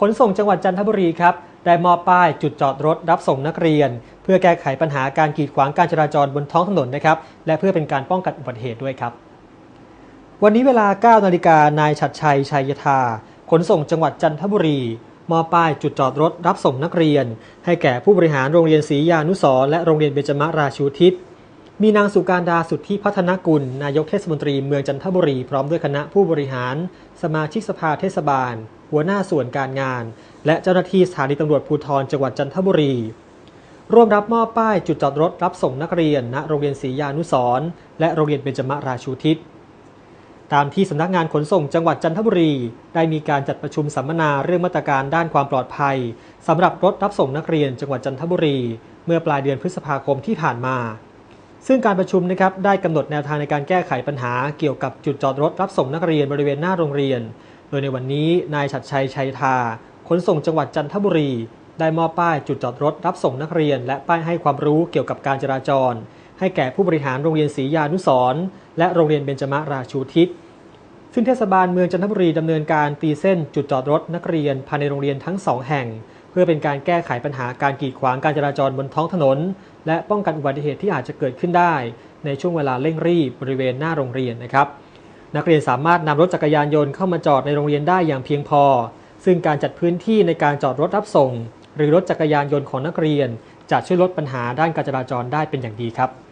ขนส่งจังหวัดจันทบุรีครับได้มอบป้ายจุดจอดรถรับส่งนักเรียน เพื่อแก้ไขปัญหาการกีดขวางการจราจรบนท้องถนนนะครับและเพื่อเป็นการป้องกันอุบัติเหตุด้วยครับ วันนี้เวลา 9 นาฬิกานายชัดชัยชัยธาขนส่งจังหวัดจันทบุรีมอบป้ายจุดจอดรถรับส่งนักเรียน ให้แก่ผู้บริหารโรงเรียนศรียานุสรและโรงเรียนเบญจมราชูทิศ มีนางสุการดาสุทธิพัฒนกุล นายกเทศมนตรีเมืองจันทบุรี พร้อมด้วยคณะผู้บริหาร สมาชิกสภาเทศบาล หัวหน้าส่วนการงาน และเจ้าหน้าที่สถานีตำรวจภูธรจังหวัดจันทบุรี ร่วมรับมอบป้ายจุดจอดรถรับส่งนักเรียน ณ โรงเรียนศรียานุสรและโรงเรียนเบญจมราชูทิศ ตามที่สำนักงานขนส่งจังหวัดจันทบุรี ได้มีการจัดประชุมสัมมนาเรื่องมาตรการด้านความปลอดภัยสำหรับรถรับส่งนักเรียนจังหวัดจันทบุรี เมื่อปลายเดือนพฤษภาคมที่ผ่านมา ซึ่งการประชุมนะครับได้กำหนดแนวทางในการแก้ไขปัญหาเกี่ยวกับจุดจอดรถรับส่งนักเรียนบริเวณหน้าโรงเรียน โดยในวันนี้นายชัดชัยชัยธาขนส่งจังหวัดจันทบุรี ได้มอบป้ายจุดจอดรถรับส่งนักเรียน และป้ายให้ความรู้เกี่ยวกับการจราจร ให้แก่ผู้บริหารโรงเรียนศรียานุสรณ์และโรงเรียนเบญจมราชูทิศซึ่งเทศบาลเมืองจันทบุรีดำเนินการตีเส้นจุดจอดรถนักเรียนภายในโรงเรียนทั้งสองแห่ง พื่อเป็นการแก้ไขปัญหาการกีดขวางการจราจรบนท้องถนน และป้องกันอุบัติเหตุที่อาจจะเกิดขึ้นได้ ในช่วงเวลาเร่งรีบบริเวณหน้าโรงเรียนนะครับนักเรียนสามารถนำรถจักรยานยนต์เข้ามาจอดในโรงเรียนได้อย่างเพียงพอ ซึ่งการจัดพื้นที่ในการจอดรถรับส่ง หรือรถจักรยานยนต์ของนักเรียน จะช่วยลดปัญหาด้านการจราจรได้เป็นอย่างดีครับ